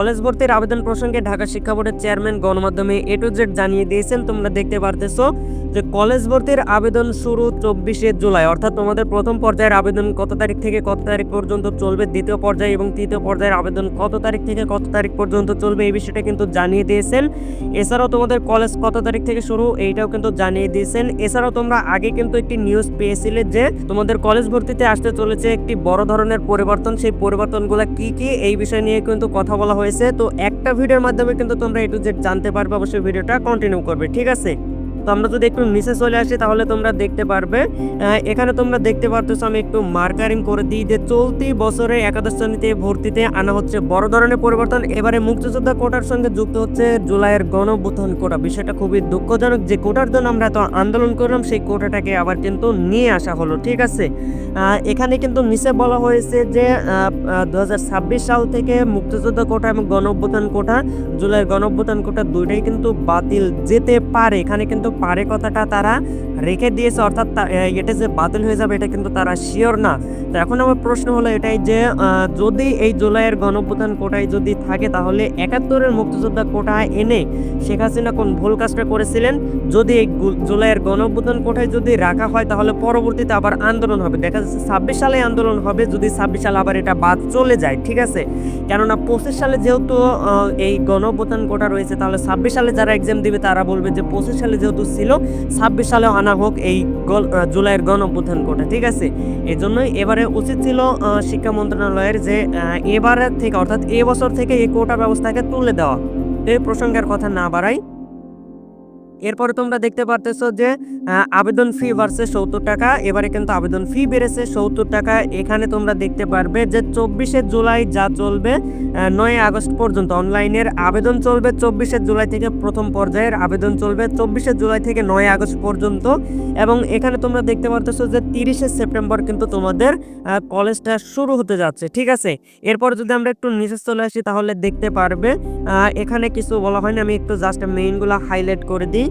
College ভর্তির আবেদন প্রসঙ্গে ঢাকা শিক্ষা বোর্ডের চেয়ারম্যান গণমাধ্যমে এ টু জেড জানিয়ে দিয়েছেন। তোমরা দেখতে পারতেছো যে কলেজ ভর্তির আবেদন শুরু চব্বিশে জুলাই। অর্থাৎ তোমাদের প্রথম পর্যায়ের আবেদন কত তারিখ থেকে কত তারিখ পর্যন্ত চলবে? দ্বিতীয় পর্যায়ে এবং তৃতীয় পর্যায়ের আবেদন কত তারিখ থেকে কত তারিখ পর্যন্ত চলবে? এই বিষয়টা কিন্তু জানিয়ে দিয়েছেন। এছাড়াও তোমাদের কলেজ কত তারিখ থেকে শুরু, এইটাও কিন্তু জানিয়ে দিয়েছেন। এছাড়াও তোমরা আগে কিন্তু একটি নিউজ পেয়েছিলে যে তোমাদের কলেজ ভর্তিতে আসতে চলেছে একটি বড় ধরনের পরিবর্তন। সেই পরিবর্তনগুলো কি কি, এই বিষয় নিয়ে কিন্তু কথা বলা হয়েছে। তো একটা ভিডিওর মাধ্যমে কিন্তু তোমরা এ টু জেড জানতে পারবে। অবশ্যই ভিডিওটা কন্টিনিউ করবে। ঠিক আছে? তো আমরা যদি একটু নিচে চলে আসি, তাহলে তোমরা দেখতে পারবে এখানে তোমরা দেখতে পারতেছো আমি একটু মার্কারিং করে দিই যে চলতি বছরে একাদশ শ্রেণীতে ভর্তিতে আনা হচ্ছে বড় ধরনের পরিবর্তন। এবারে মুক্তিযোদ্ধা কোটার সঙ্গে যুক্ত হচ্ছে জুলাইয়ের গণবুথন কোটা। বিষয়টা খুবই দুঃখজনক যে কোটার জন্য আমরা এত আন্দোলন করলাম, সেই কোটাটাকে আবার কিন্তু নিয়ে আসা হলো, ঠিক আছে? এখানে কিন্তু নিচে বলা হয়েছে যে দু হাজার ছাব্বিশ সাল থেকে মুক্তিযোদ্ধা কোটা এবং গণঅভ্যুত্থান কোটা, জুলাইয়ের গণঅভ্যুত্থান কোটা দুইটাই কিন্তু বাতিল যেতে পারে। এখানে কিন্তু পারে কথাটা তারা রেখে দিয়েছে, অর্থাৎ এটা যে বাতিল হয়ে যাবে এটা কিন্তু তারা শিওর না। তো এখন আমার প্রশ্ন হলো এটাই যে যদি এই জুলাইয়ের গণঅভ্যুত্থান কোটায় যদি থাকে তাহলে একাত্তরের মুক্তিযোদ্ধা কোটা এনে শেখ হাসিনা কোন ভুল কাজটা করেছিলেন? যদি এই জুলাইয়ের গণঅভ্যুত্থান কোটায় যদি রাখা হয় তাহলে পরবর্তীতে আবার আন্দোলন হবে। দেখা যাচ্ছে ছাব্বিশ সালে আন্দোলন হবে, যদি ছাব্বিশ সালে আবার এটা বাদ চলে যায়, ঠিক আছে? কেননা পঁচিশ সালে যেহেতু এই গণঅভ্যুত্থান কোটা রয়েছে তাহলে ছাব্বিশ সালে যারা এক্সাম দিবে তারা বলবে যে পঁচিশ সালে যেহেতু ছিল। ছাব্বিশ সালে আনা হোক এই জুলাইয়ের গণ গণঅভ্যুত্থান কোটা ঠিক আছে? এই জন্যই এবারে উচিত ছিল শিক্ষা মন্ত্রণালয়ের যে এবারের থেকে, অর্থাৎ এবছর থেকে এই কোটা ব্যবস্থাকে তুলে দেওয়া। এই প্রসঙ্গের কথা না বাড়াই এরপরে তোমরা দেখতে পারতেছো যে আবেদন ফি বাড়ছে সত্তর টাকা, এবারে কিন্তু আবেদন ফি বেড়েছে সত্তর টাকা। এখানে তোমরা দেখতে পারবে যে চব্বিশে জুলাই যা চলবে নয় আগস্ট পর্যন্ত অনলাইনের আবেদন চলবে চব্বিশে জুলাই থেকে প্রথম পর্যায়ের আবেদন চলবে চব্বিশে জুলাই থেকে নয় আগস্ট পর্যন্ত। এবং এখানে তোমরা দেখতে পারতেছো যে তিরিশে সেপ্টেম্বর কিন্তু তোমাদের কলেজটা শুরু হতে যাচ্ছে, ঠিক আছে? এরপর যদি আমরা একটু নিচে চলে আসি তাহলে দেখতে পারবে এখানে কিছু বলা হয়নি, আমি একটু জাস্ট মেইনগুলো হাইলাইট করে দিই।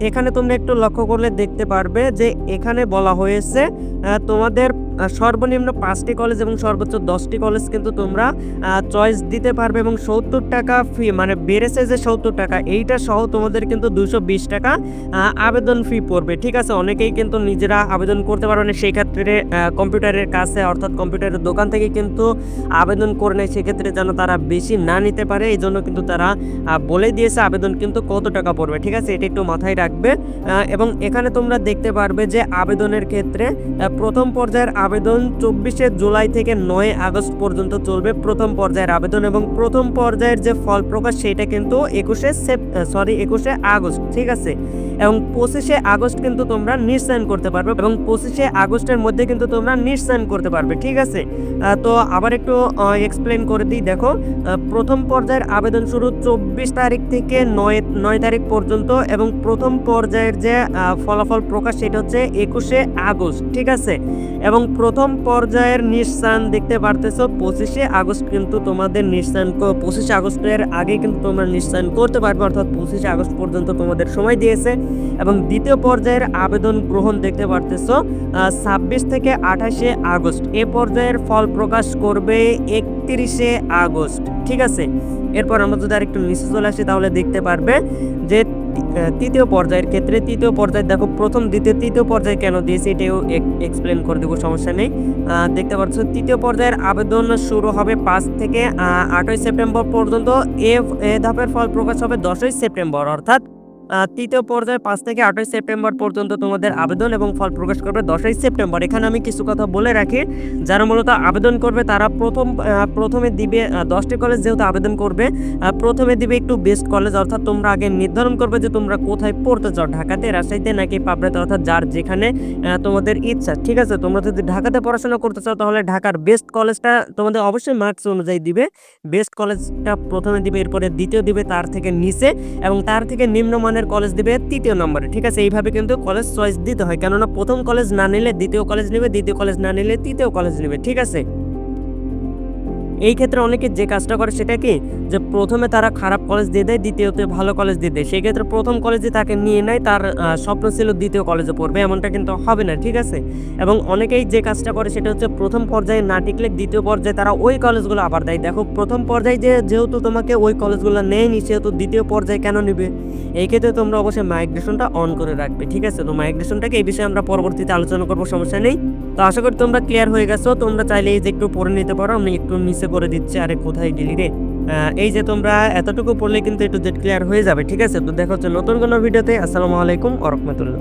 এখানে তোমরা একটু লক্ষ্য করলে দেখতে পারবে যে এখানে বলা হয়েছে তোমাদের সর্বনিম্ন পাঁচটি কলেজ এবং সর্বোচ্চ দশটি কলেজ কিন্তু তোমরা চয়েস দিতে পারবে এবং সত্তর টাকা ফি মানে বেড়েছে যে সত্তর টাকা, এইটা সহ তোমাদের কিন্তু দুশো বিশ টাকা আবেদন ফি পড়বে। ঠিক আছে? অনেকেই কিন্তু নিজেরা আবেদন করতে পারবে না সেই ক্ষেত্রে কম্পিউটারের কাছে অর্থাৎ কম্পিউটারের দোকান থেকে কিন্তু আবেদন করে নেয়, সেক্ষেত্রে যেন তারা বেশি না নিতে পারে এই জন্য কিন্তু তারা বলে দিয়েছে আবেদন কিন্তু কত টাকা পড়বে। ঠিক আছে? এটা একটু মাথায় রাখবে এবং এখানে তোমরা দেখতে পারবে যে আবেদনের ক্ষেত্রে প্রথম পর্যায়ের আবেদন চব্বিশে জুলাই থেকে নয় আগস্ট পর্যন্ত চলবে প্রথম পর্যায়ের আবেদন এবং প্রথম পর্যায়ের যে ফল প্রকাশ সেটা কিন্তু একুশে সেপ সরি একুশে আগস্ট, ঠিক আছে? এবং পঁচিশে আগস্ট কিন্তু তোমরা নিশ্চয়ন করতে পারবে এবং পঁচিশে আগস্টের মধ্যে কিন্তু তোমরা নিশ্চয়ন করতে পারবে, ঠিক আছে? তো আবার একটু এক্সপ্লেন করে দিই, দেখো প্রথম পর্যায়ের আবেদন শুরু চব্বিশ তারিখ থেকে নয় নয় তারিখ পর্যন্ত এবং প্রথম পর্যায়ের যে ফলাফল প্রকাশ সেটা হচ্ছে একুশে আগস্ট, ঠিক আছে? এবং প্রথম পর্যায়ের নিঃসান দেখতে পারতেছো, পঁচিশে আগস্ট কিন্তু তোমাদের নিঃসান পঁচিশে আগস্টের আগে কিন্তু তোমরা নিঃসান করতে পারবে, অর্থাৎ পঁচিশে আগস্ট পর্যন্ত তোমাদের সময় দিয়েছে। এবং দ্বিতীয় পর্যায়ের আবেদন গ্রহণ দেখতে পারতেছো ছাব্বিশ থেকে আঠাশে আগস্ট। এ পর্যায়ের ফল প্রকাশ করবে একত্রিশে আগস্ট, ঠিক আছে? এরপর আমরা যদি আরেকটু নিচে চলে আসি, তাহলে দেখতে পারবে যে তৃতীয় পর্যায়ের ক্ষেত্রে তৃতীয় পর্যায়ে, দেখো প্রথম, দ্বিতীয়, তৃতীয় পর্যায়ে কেন দিয়েছি এটাও এক্সপ্লেন করে দেবো, সমস্যা নেই। দেখতে পাচ্ছ, তৃতীয় পর্যায়ের আবেদন শুরু হবে পাঁচ থেকে আটই সেপ্টেম্বর পর্যন্ত। এ ধাপের ফল প্রকাশ হবে দশই সেপ্টেম্বর, অর্থাৎ তৃতীয় পর্যায়ে পাঁচ থেকে আটই সেপ্টেম্বর পর্যন্ত তোমাদের আবেদন এবং ফল প্রকাশ করবে দশই সেপ্টেম্বর। এখানে আমি কিছু কথা বলে রাখি, যারা মূলত আবেদন করবে তারা প্রথম প্রথমে দিবে দশটি কলেজ যেহেতু আবেদন করবে প্রথমে দিবে একটু বেস্ট কলেজ অর্থাৎ তোমরা আগে নির্ধারণ করবে যে তোমরা কোথায় পড়তে চাও, ঢাকাতে, রাজশাহীতে নাকি পাবনাতে, অর্থাৎ যার যেখানে তোমাদের ইচ্ছা। ঠিক আছে, তোমরা যদি ঢাকাতে পড়াশোনা করতে চাও তাহলে ঢাকার বেস্ট কলেজটা তোমাদের অবশ্যই মার্কস অনুযায়ী দিবে। বেস্ট কলেজটা প্রথমে দিবে, এরপরে দ্বিতীয় দিবে, তার থেকে নিচে এবং তার থেকে নিম্নমানের কলেজ দিবে তৃতীয় নম্বরে, ঠিক আছে? এইভাবে কিন্তু কলেজ চয়েস দিতে হয়। কেননা প্রথম কলেজ না নিলে দ্বিতীয় কলেজ নেবে, দ্বিতীয় কলেজ না নিলে তৃতীয় কলেজ নেবে, ঠিক আছে? এই ক্ষেত্রে অনেকে যে কাজটা করে সেটা কি যে প্রথমে তারা খারাপ কলেজ দিয়ে দেয়, দ্বিতীয়তে ভালো কলেজ দিয়ে দেয়। সেই ক্ষেত্রে প্রথম কলেজে তাকে নিয়ে নেয়, তার স্বপ্ন ছিল দ্বিতীয় কলেজে পড়বে, এমনটা কিন্তু হবে না, ঠিক আছে? এবং অনেকেই যে কাজটা করে সেটা হচ্ছে প্রথম পর্যায়ে না টিকলে দ্বিতীয় পর্যায়ে তারা ওই কলেজগুলো আবার দেয়। দেখো, প্রথম পর্যায়ে যে, যেহেতু তোমাকে ওই কলেজগুলো নেয়নি, সেহেতু দ্বিতীয় পর্যায়ে কেন নেবে? এই ক্ষেত্রে তোমরা অবশ্যই মাইগ্রেশনটা অন করে রাখবে, ঠিক আছে? তো মাইগ্রেশনটাকে এই বিষয়ে আমরা পরবর্তীতে আলোচনা করব, সমস্যা নেই। তো আশা করি তোমরা ক্লিয়ার হয়ে গেছো। তোমরা চাইলে এই যে একটু পড়ে নিতে পারো, আমি একটু নিচে করে দিচ্ছে, আরে কোথায় গেলি রে? এই যে তোমরা এতটুকু পড়লে কিন্তু একটু জেট ক্লিয়ার হয়ে যাবে, ঠিক আছে? তো দেখা হচ্ছে নতুন কোনো ভিডিওতে আসসালামু আলাইকুম ওরহমতুল্লাহ